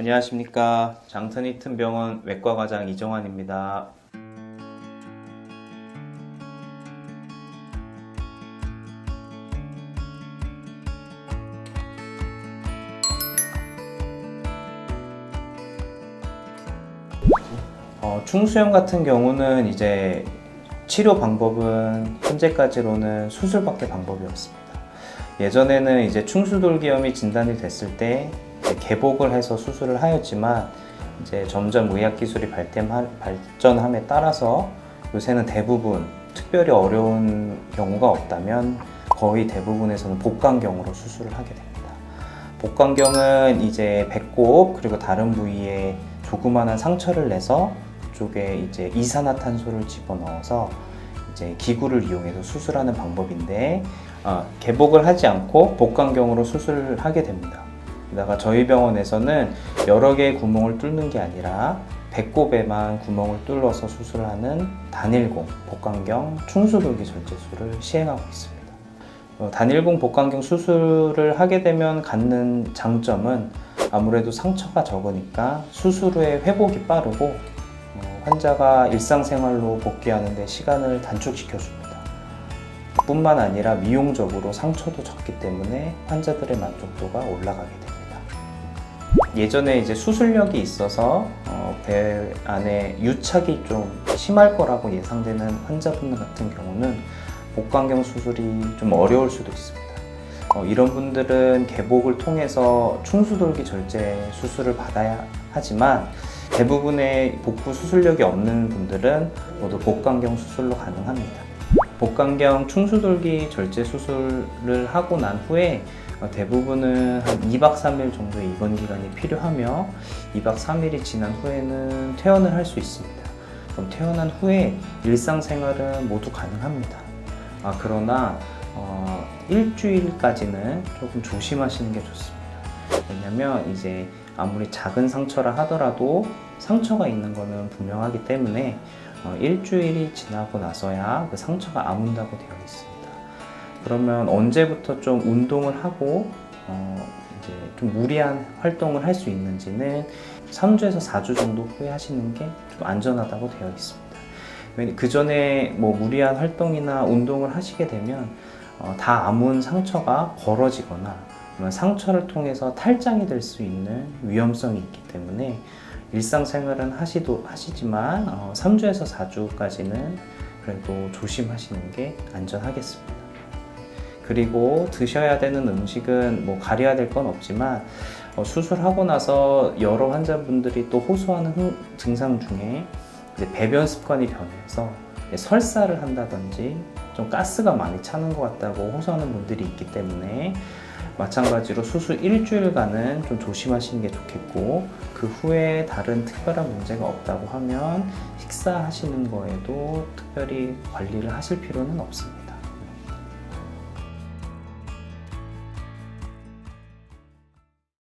안녕하십니까. 장터니튼 병원 외과과장 이정환입니다. 어, 충수염 같은 경우는 이제 치료 방법은 현재까지로는 수술밖에 방법이 없습니다. 예전에는 이제 충수돌기염이 진단이 됐을 때 개복을 해서 수술을 하였지만 이제 점점 의학 기술이 발전함에 따라서 요새는 대부분 특별히 어려운 경우가 없다면 거의 대부분에서는 복강경으로 수술을 하게 됩니다. 복강경은 이제 배꼽 그리고 다른 부위에 조그마한 상처를 내서 그쪽에 이제 이산화탄소를 집어넣어서 이제 기구를 이용해서 수술하는 방법인데 어, 개복을 하지 않고 복강경으로 수술을 하게 됩니다. 게다가 저희 병원에서는 여러 개의 구멍을 뚫는 게 아니라 배꼽에만 구멍을 뚫어서 수술하는 단일공 복강경 충수돌기 절제술을 시행하고 있습니다. 어, 단일공 복강경 수술을 하게 되면 갖는 장점은 아무래도 상처가 적으니까 수술 후에 회복이 빠르고 어, 환자가 일상생활로 복귀하는데 시간을 단축시켜 줍니다. 뿐만 아니라 미용적으로 상처도 적기 때문에 환자들의 만족도가 올라가게 됩니다. 예전에 이제 수술력이 있어서 어, 배 안에 유착이 좀 심할 거라고 예상되는 환자분들 같은 경우는 복강경 수술이 좀 어려울 수도 있습니다. 어, 이런 분들은 개복을 통해서 충수돌기 절제 수술을 받아야 하지만 대부분의 복부 수술력이 없는 분들은 모두 복강경 수술로 가능합니다. 복강경 충수돌기 절제 수술을 하고 난 후에 어, 대부분은 한 2박 3일 정도의 입원 기간이 필요하며 2박 3일이 지난 후에는 퇴원을 할 수 있습니다. 그럼 퇴원한 후에 일상생활은 모두 가능합니다. 아, 그러나 어, 일주일까지는 조금 조심하시는 게 좋습니다. 왜냐면 이제 아무리 작은 상처라 하더라도 상처가 있는 거는 분명하기 때문에 어, 일주일이 지나고 나서야 그 상처가 아문다고 되어 있습니다. 그러면 언제부터 좀 운동을 하고 어, 이제 좀 무리한 활동을 할 수 있는지는 3주에서 4주 정도 후에 하시는 게 좀 안전하다고 되어 있습니다. 그 전에 뭐 무리한 활동이나 운동을 하시게 되면 어, 다 아문 상처가 벌어지거나 상처를 통해서 탈장이 될 수 있는 위험성이 있기 때문에 일상생활은 하시도 하시지만 어, 3주에서 4주까지는 그래도 조심하시는 게 안전하겠습니다. 그리고 드셔야 되는 음식은 뭐 가려야 될 건 없지만 어, 수술하고 나서 여러 환자분들이 또 호소하는 흥- 증상 중에 이제 배변 습관이 변해서 설사를 한다든지 좀 가스가 많이 차는 것 같다고 호소하는 분들이 있기 때문에 마찬가지로 수술 일주일간은 좀 조심하시는 게 좋겠고 그 후에 다른 특별한 문제가 없다고 하면 식사하시는 거에도 특별히 관리를 하실 필요는 없습니다.